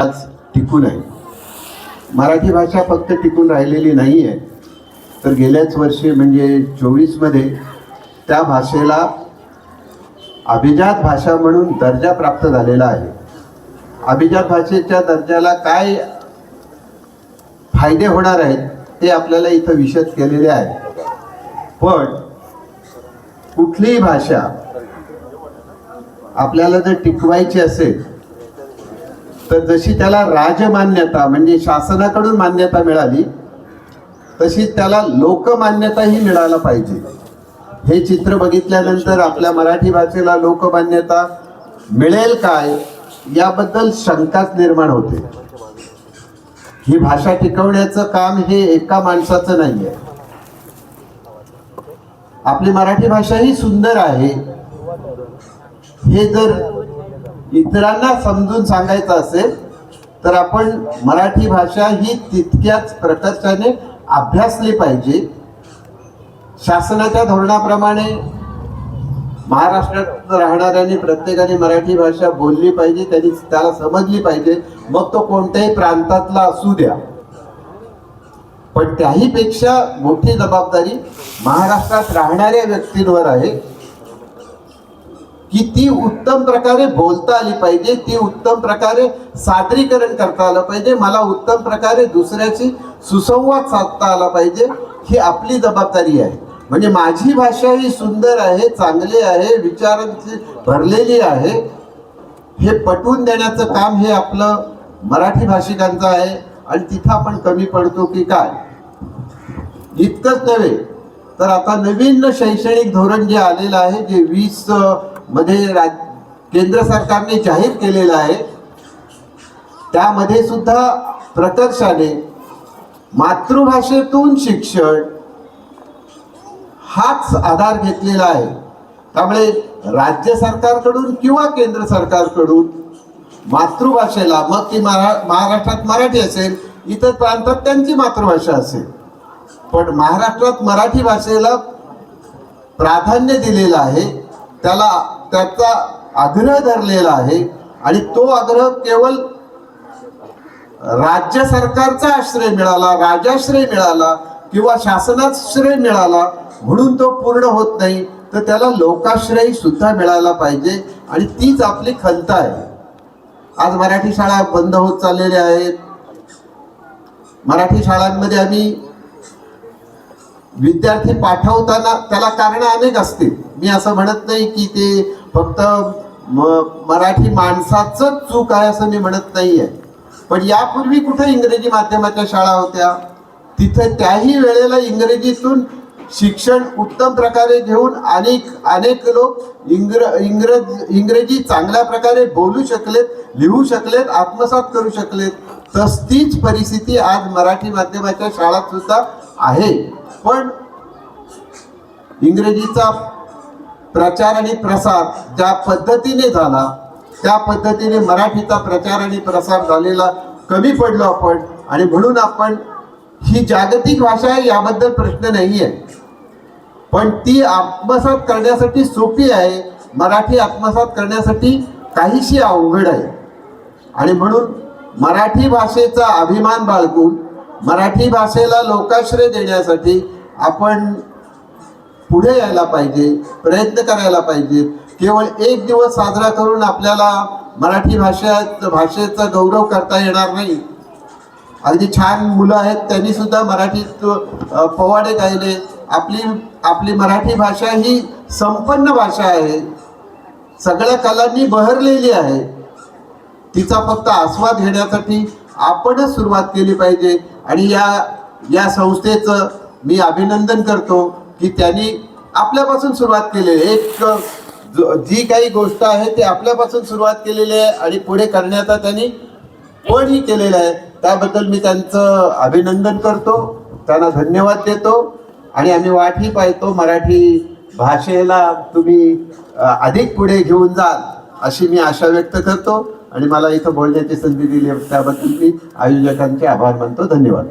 आज टिकून आहे. मराठी भाषा फक्त टिकून राहिलेली नाही आहे तर गेल्याच वर्षी म्हणजे चोवीसमध्ये त्या भाषेला अभिजात भाषा म्हणून दर्जा प्राप्त झालेला आहे. अभिजात भाषेच्या दर्जाला काय फायदे होणार आहेत ते आपल्याला इथं विशद केलेले आहे. पण कुठलीही भाषा आपल्याला जर टिकवायची असेल तर जशी त्याला राजमान्यता म्हणजे शासनाकडून मान्यता मिळाली तशी त्याला लोकमान्यताही मिळायला पाहिजे. हे चित्र बघितल्यानंतर आपल्या मराठी भाषेला लोकमान्यता मिळेल काय याबद्दल शंकाच निर्माण होते. ही भाषा टिकवण्याचं काम हे एका माणसाचं नाही आहे आपली मराठी भाषा ही सुंदर आहे. हे जर इतरांना समजून सांगायचं असेल तर आपण मराठी भाषा ही तितक्याच प्रकर्षाने अभ्यासली पाहिजे. शासनाच्या धोरणाप्रमाणे महाराष्ट्रात राहणाऱ्यांनी प्रत्येकाने मराठी भाषा बोलली पाहिजे त्यांनी त्याला समजली पाहिजे. मग तो कोणत्याही प्रांतातला असू द्या. पण त्याहीपेक्षा मोठी जबाबदारी महाराष्ट्रात राहणाऱ्या व्यक्तींवर आहे. की ती उत्तम प्रकारे बोलता आली पाहिजे ती उत्तम प्रकारे सादरीकरण करता आलं पाहिजे मला उत्तम प्रकारे दुसऱ्याशी सुसंवाद साधता आला पाहिजे ही आपली जबाबदारी आहे. म्हणजे माझी भाषा ही सुंदर आहे चांगली आहे विचारांची भरलेली आहे. हे पटवून देण्याचं काम हे आपलं मराठी भाषिकांचं आहे आणि तिथं आपण कमी पडतो की काय? इतकंच नव्हे तर आता नवीन शैक्षणिक धोरण जे आलेलं आहे जे वीस मध्ये राज केंद्र सरकारने जाहीर केलेलं आहे. त्यामध्ये सुद्धा प्रकर्षाने मातृभाषेतून शिक्षण हाच आधार घेतलेला आहे. त्यामुळे राज्य सरकारकडून किंवा केंद्र सरकारकडून मातृभाषेला मग ती मरा महाराष्ट्रात मराठी असेल इतर प्रांतात त्यांची मातृभाषा असेल. पण महाराष्ट्रात मराठी भाषेला प्राधान्य दिलेलं आहे. त्याला त्याचा आग्रह धरलेला आहे आणि तो आग्रह केवळ राज्य सरकारचा आश्रय मिळाला राजाश्रय मिळाला किंवा शासनाश्रय मिळाला म्हणून तो पूर्ण होत नाही तर त्याला लोकाश्रय सुद्धा मिळाला पाहिजे आणि तीच आपली खंत आहे. आज मराठी शाळा बंद होत चाललेल्या आहेत मराठी शाळांमध्ये आम्ही विद्यार्थी पाठवताना त्याला कारण अनेक असतील. मी असं म्हणत नाही की ते फक्त म- मराठी माणसाच चूक आहे असं मी म्हणत नाहीये. पण यापूर्वी कुठे इंग्रजी माध्यमाच्या शाळा होत्या? तिथे त्याही वेळेला इंग्रजीतून शिक्षण उत्तम प्रकारे घेऊन अनेक अनेक लोक इंग्र इंग्रज इंग्रजी चांगल्या प्रकारे बोलू शकलेत लिहू शकलेत आत्मसात करू शकलेत. तस तीच परिस्थिती आज मराठी माध्यमाच्या शाळात सुद्धा आहे. पण इंग्रजीचा प्रचार आणि प्रसार ज्या पद्धतीने झाला त्या पद्धतीने मराठीचा प्रचार आणि प्रसार झालेला कमी पडलो आपण. आणि म्हणून आपण ही जागतिक भाषा आहे याबद्दल प्रश्न नाही आहे पण ती आत्मसात करण्यासाठी सोपी आहे. मराठी आत्मसात करण्यासाठी काहीशी अवघड आहे. आणि म्हणून मराठी भाषेचा अभिमान बाळगून मराठी भाषेला लोकाश्रय देण्यासाठी आपण पुढे यायला पाहिजे प्रयत्न करायला पाहिजे. केवळ एक दिवस साजरा करून आपल्याला मराठी भाषा भाषेचा गौरव करता येणार नाही. अगदी छान मुलं आहेत त्यांनी सुद्धा मराठीत पोवाडे गायले. आपली आपली मराठी भाषा ही संपन्न भाषा आहे. सगळ्या कलांनी बहरलेली आहे. तिचा फक्त आस्वाद घेण्यासाठी आपणच सुरुवात केली पाहिजे. आणि या या संस्थेचं मी अभिनंदन करतो. की त्यांनी आपल्यापासून सुरुवात केली. आहे. एक ज- जी काही गोष्ट आहे ती आपल्यापासून सुरुवात केलेली आहे आणि पुढे करण्याचा त्यांनी पणही केलेलं आहे त्याबद्दल मी त्यांचं अभिनंदन करतो. त्यांना धन्यवाद देतो. आणि आम्ही वाटही पाहतो मराठी भाषेला तुम्ही अधिक पुढे घेऊन जाल अशी मी आशा व्यक्त करतो. आणि मला इथं बोलण्याची संधी दिली त्याबद्दल मी आयोजकांचे आभार मानतो. धन्यवाद.